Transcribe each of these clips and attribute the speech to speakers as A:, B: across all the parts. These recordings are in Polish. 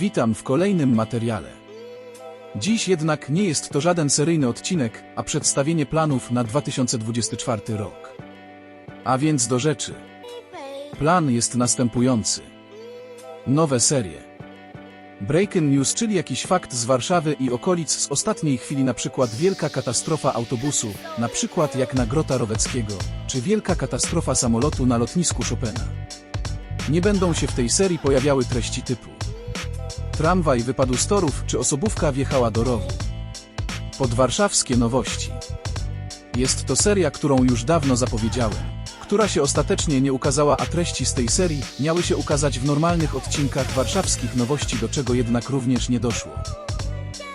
A: Witam w kolejnym materiale. Dziś jednak nie jest to żaden seryjny odcinek, a przedstawienie planów na 2024 rok. A więc do rzeczy. Plan jest następujący. Nowe serie. Breaking News, czyli jakiś fakt z Warszawy i okolic z ostatniej chwili, na przykład wielka katastrofa autobusu, na przykład jak na Grota Roweckiego, czy wielka katastrofa samolotu na lotnisku Chopina. Nie będą się w tej serii pojawiały treści typu Tramwaj wypadł z torów, czy osobówka wjechała do rowu. Podwarszawskie nowości. Jest to seria, którą już dawno zapowiedziałem, która się ostatecznie nie ukazała, a treści z tej serii miały się ukazać w normalnych odcinkach warszawskich nowości, do czego jednak również nie doszło.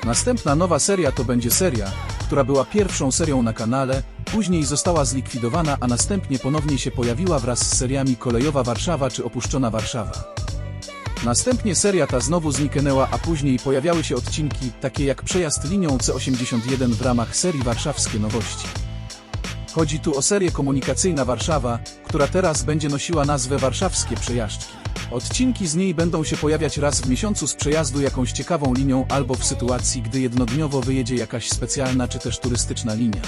A: Następna nowa seria to będzie seria, która była pierwszą serią na kanale, później została zlikwidowana, a następnie ponownie się pojawiła wraz z seriami Kolejowa Warszawa czy Opuszczona Warszawa. Następnie seria ta znowu zniknęła, a później pojawiały się odcinki, takie jak przejazd linią C81 w ramach serii Warszawskie Nowości. Chodzi tu o serię komunikacyjna Warszawa, która teraz będzie nosiła nazwę Warszawskie Przejażdżki. Odcinki z niej będą się pojawiać raz w miesiącu z przejazdu jakąś ciekawą linią albo w sytuacji, gdy jednodniowo wyjedzie jakaś specjalna czy też turystyczna linia.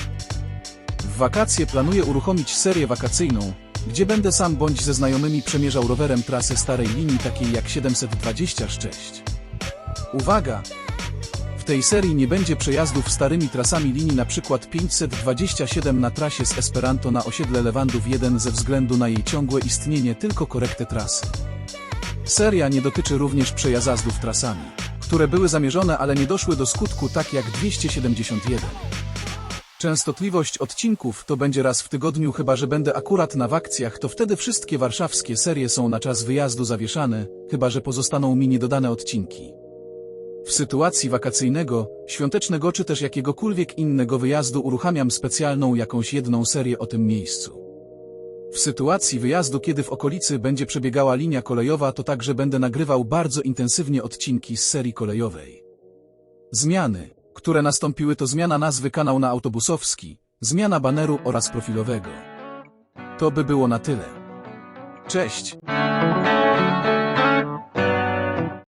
A: W wakacje planuję uruchomić serię wakacyjną, gdzie będę sam bądź ze znajomymi przemierzał rowerem trasy starej linii takiej jak 726. Uwaga! W tej serii nie będzie przejazdów starymi trasami linii przykład 527 na trasie z Esperanto na osiedle Lewandów 1 ze względu na jej ciągłe istnienie, tylko korektę trasy. Seria nie dotyczy również przejazdów trasami, które były zamierzone, ale nie doszły do skutku tak jak 271. Częstotliwość odcinków to będzie raz w tygodniu, chyba że będę akurat na wakacjach, to wtedy wszystkie warszawskie serie są na czas wyjazdu zawieszane, chyba że pozostaną mi niedodane odcinki. W sytuacji wakacyjnego, świątecznego czy też jakiegokolwiek innego wyjazdu uruchamiam specjalną jakąś jedną serię o tym miejscu. W sytuacji wyjazdu, kiedy w okolicy będzie przebiegała linia kolejowa, to także będę nagrywał bardzo intensywnie odcinki z serii kolejowej. Zmiany, które nastąpiły to zmiana nazwy kanał na autobusowski, zmiana baneru oraz profilowego. To by było na tyle. Cześć!